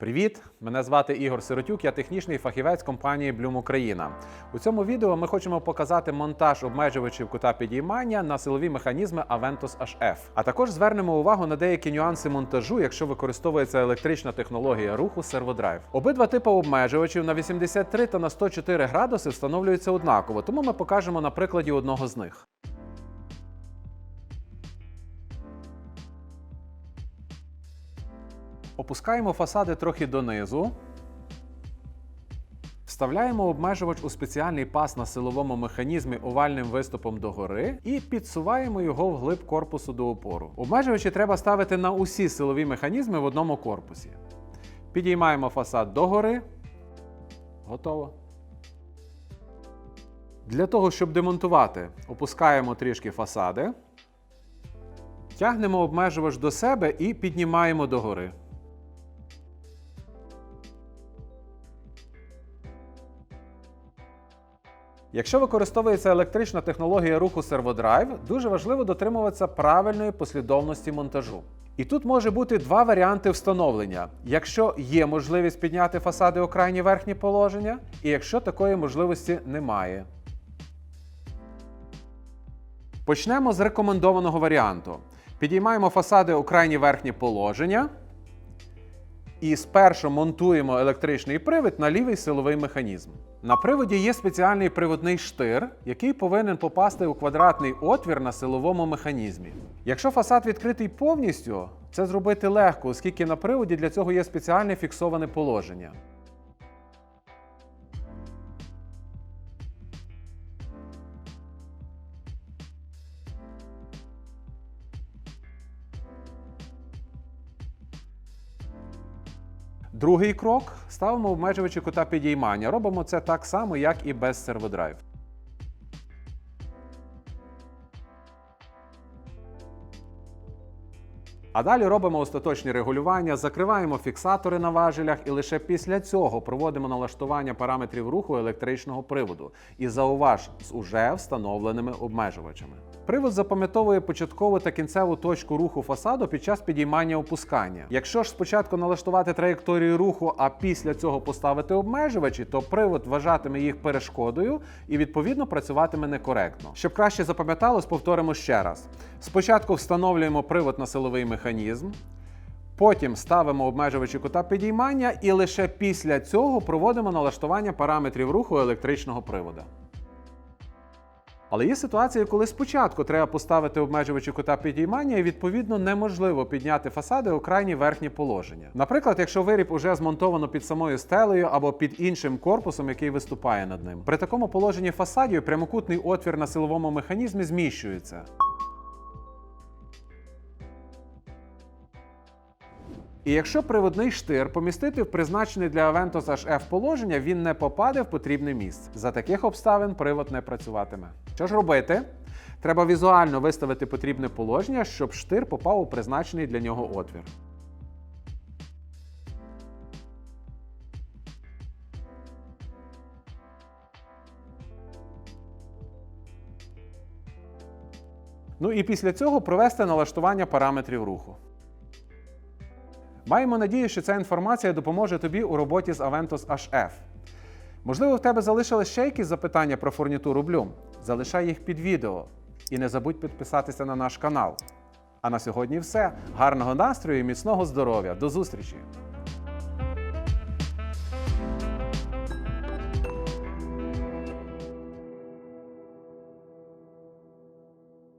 Привіт! Мене звати Ігор Сиротюк, я технічний фахівець компанії Bloom Україна. У цьому відео ми хочемо показати монтаж обмежувачів кута підіймання на силові механізми Aventus HF. А також звернемо увагу на деякі нюанси монтажу, якщо використовується електрична технологія руху серводрайв. Обидва типи обмежувачів на 83 та на 104 градуси встановлюються однаково, тому ми покажемо на прикладі одного з них. Опускаємо фасади трохи донизу. Вставляємо обмежувач у спеціальний пас на силовому механізмі овальним виступом догори і підсуваємо його вглиб корпусу до опору. Обмежувачі треба ставити на усі силові механізми в одному корпусі. Підіймаємо фасад догори. Готово. Для того, щоб демонтувати, опускаємо трішки фасади. Тягнемо обмежувач до себе і піднімаємо догори. Якщо використовується електрична технологія руху серводрайв, дуже важливо дотримуватися правильної послідовності монтажу. І тут може бути два варіанти встановлення: якщо є можливість підняти фасади у крайнє верхнє положення, і якщо такої можливості немає. Почнемо з рекомендованого варіанту. Підіймаємо фасади у крайнє верхнє положення. І спершу монтуємо електричний привід на лівий силовий механізм. На приводі є спеціальний приводний штир, який повинен попасти у квадратний отвір на силовому механізмі. Якщо фасад відкритий повністю, це зробити легко, оскільки на приводі для цього є спеціальне фіксоване положення. Другий крок ставимо обмежувачі кута підіймання. Робимо це так само, як і без серводрайв. А далі робимо остаточні регулювання, закриваємо фіксатори на важелях і лише після цього проводимо налаштування параметрів руху електричного приводу. І зауваж з уже встановленими обмежувачами. Привод запам'ятовує початкову та кінцеву точку руху фасаду під час підіймання опускання. Якщо ж спочатку налаштувати траєкторію руху, а після цього поставити обмежувачі, то привод вважатиме їх перешкодою і відповідно працюватиме некоректно. Щоб краще запам'яталось, повторимо ще раз: спочатку встановлюємо привод на силовий механізм. Потім ставимо обмежувачі кута підіймання і лише після цього проводимо налаштування параметрів руху електричного привода. Але є ситуації, коли спочатку треба поставити обмежувачі кута підіймання, і відповідно неможливо підняти фасади у крайнє верхнє положення. Наприклад, якщо виріб уже змонтовано під самою стелею або під іншим корпусом, який виступає над ним. При такому положенні фасадів прямокутний отвір на силовому механізмі зміщується. І якщо приводний штир помістити в призначене для Aventus HF положення, він не попаде в потрібне місце. За таких обставин привод не працюватиме. Що ж робити? Треба візуально виставити потрібне положення, щоб штир попав у призначений для нього отвір. Ну і після цього провести налаштування параметрів руху. Маємо надію, що ця інформація допоможе тобі у роботі з Aventus HF. Можливо, в тебе залишились ще якісь запитання про фурнітуру Bloom? Залишай їх під відео. І не забудь підписатися на наш канал. А на сьогодні все. Гарного настрою і міцного здоров'я. До зустрічі!